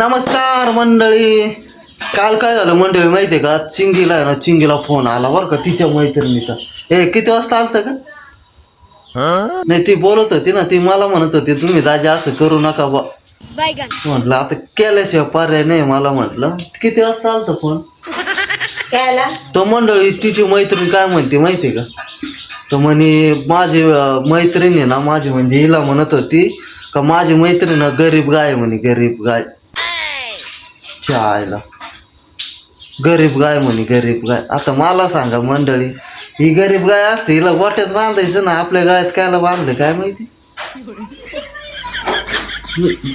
नमस्कार मंडळी. काल काय झालं मंडळी माहितीये का? चिंगीला आहे ना चिंगीला फोन आला बरं का तिच्या मैत्रिणीचा. ए किती वाजता आलत का? नाही ती बोलत होती ना ती मला म्हणत होती तुम्ही दाजी असं करू नका बा. म्हटलं आता केल्याशिवाय पर्याय नाही मला म्हटलं. किती वाजता आलत फोन तो मंडळी तिची मैत्रीण काय म्हणते माहितीये का? तर म्हणे माझी मैत्रीण आहे ना माझी म्हणजे हिला म्हणत होती का माझी मैत्रीण आहे ना गरीब गाय आहे म्हणे गरीब गाय. आयला? गरीब गाय म्हणे गरीब गाय. आता मला सांगा मंडळी ही गरीब गाय असते हिला गोट्यात बांधायचं ना आपल्या गाळ्यात कायला बांधलं काय माहिती?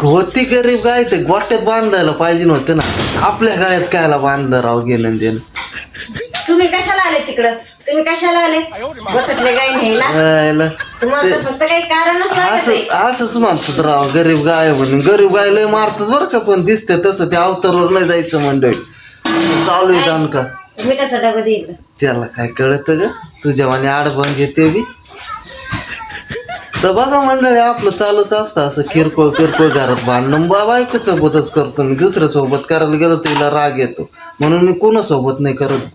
होती गरीब गाय ते गोट्यात बांधायला पाहिजे नव्हतं ना. आपल्या गाळ्यात कायला बांधलं राव गेलं देणं. तुम्ही कशाला आले तिकडं? तुम्ही कशाला आले? गोठ्यातले गाय न्यायला? यायला. तुम्हाला तर फक्त काही कारणच लागत नाही. असं असंच म्हणतात राव गरीब गाय म्हणून. गरीब गाय लय मारतात बरं का पण दिसते तसं त्या अवतारवर नाही जायचं मंडळी. चालू आहे दान का? मिठाचा डबा दे इकडं त्याला काय कळत ग? तुझ्या माने आडबण घेते बी. तर बघा मंडळी आपलं चालूच असतं असं किरकोळ किरकोळ घरात भांडण. बायको सोबतच करतो. मी दुसऱ्या सोबत करायला गेलो तिला राग येतो. म्हणून मी कोणासोबत नाही करत.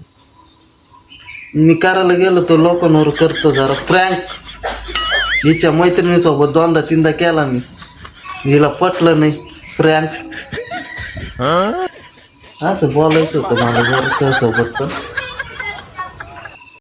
मी करायला गेलो तर लोकांवर करतो जरा प्रँक हिच्या मैत्रिणीसोबत दोनदा तीनदा केला मी. हिला पटलं नाही प्रँक असं बोलायचं होतं मला जरा त्यासोबत पण.